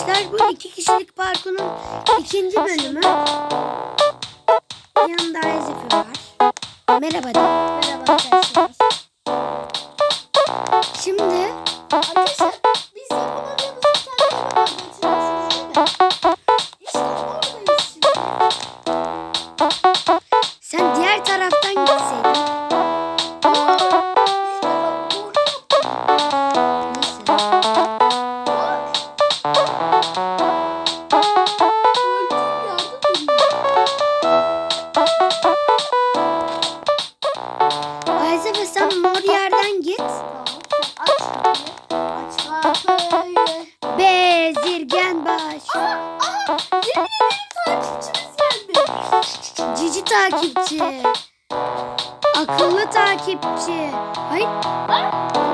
Arkadaşlar bu iki kişilik parkurun ikinci bölümü. Yanında Ayzefi var. Merhaba de. Merhaba arkadaşlar. Şimdi Arkadaşlar biz yapamadığımız bir tane şey vardı hatırlıyorsunuz değil? İşte oradayız şimdi. sen diğer taraftan gitseydin. Aç kapıyı. Bezirgen baş. Aha aha yemin ederim takipçimiz gelmiş. Cici takipçi. Akıllı takipçi. Hayır. Takipçi.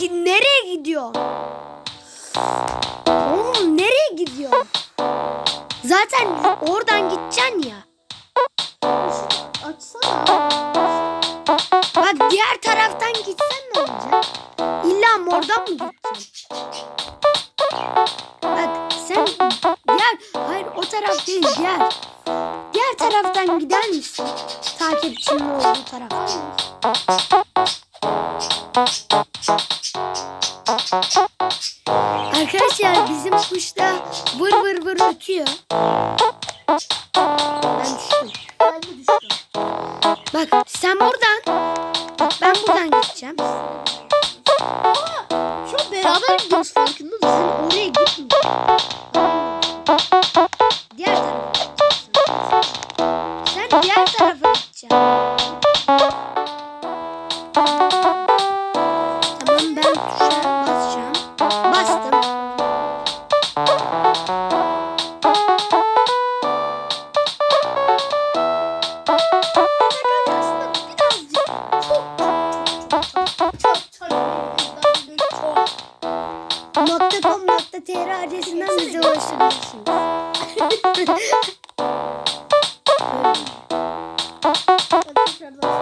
Gi- nereye gidiyor? Oğlum nereye gidiyor? Zaten oradan gideceksin ya. Açsana. Bak diğer taraftan gitsen ne olacak? İlla mordan mı gideceksin? Bak sen diğer hayır o taraf değil diğer. Diğer taraftan gider misin? Takipçinin olduğu taraftan. Arkadaşlar bizim kuş da vır vır vır ötüyor. Ben düştüm. Düştüm. Bak sen buradan. Bak ben buradan gideceğim. Aa, an beraber gidiyoruz farkında mısın? Oraya gitme. Nokta tr adresinden bize ulaşabilirsiniz.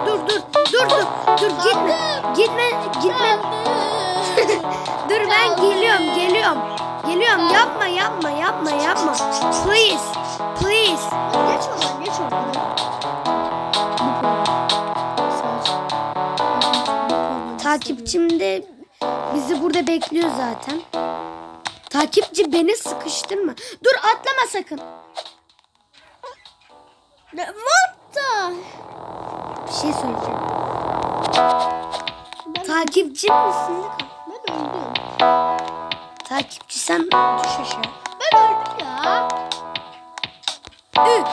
Dur dur dur dur dur gitme gitme gitme. Dur ben geliyorum geliyorum. Geliyorum yapma yapma yapma yapma. Please please. Geç oradan geç oradan. takipçim de bizi burada bekliyor zaten takipçi beni sıkıştırma dur atlama sakın Ne what the? bir şey söyleyeceğim Ben, takipçi misin ben öldüm. takipçi sen düş aşağı Ben öldüm ya. Ü.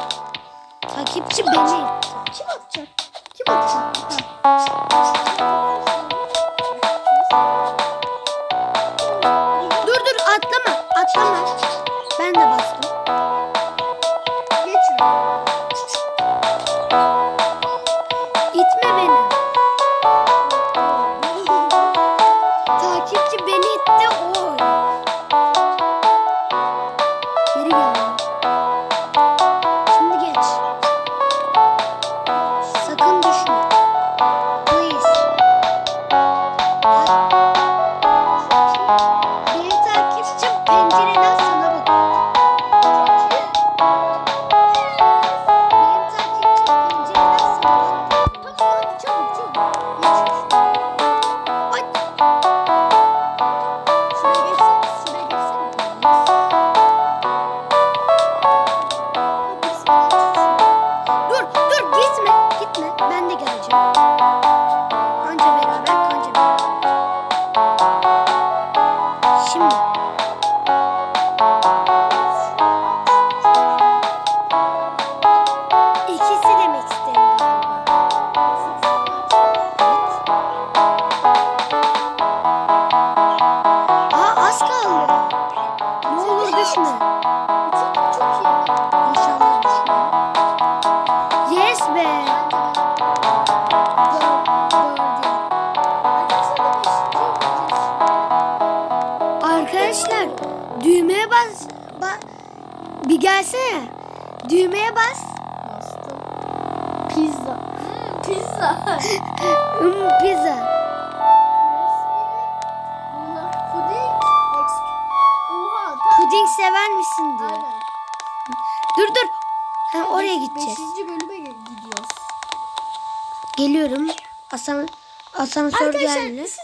takipçi beni itti. Kim atacak? Kim atacak? Ha. Atlama ben de bastım gelsene. Düğmeye bas. Bastım. Pizza. Pizza. Hmm, pizza. Puding. Oha. tam- Puding sever misin diyor. Aynen. Dur dur. Ha, oraya gideceğiz. Beşinci bölüme gidiyoruz. Geliyorum. Asam asansör Arkadaşlar geldi. siz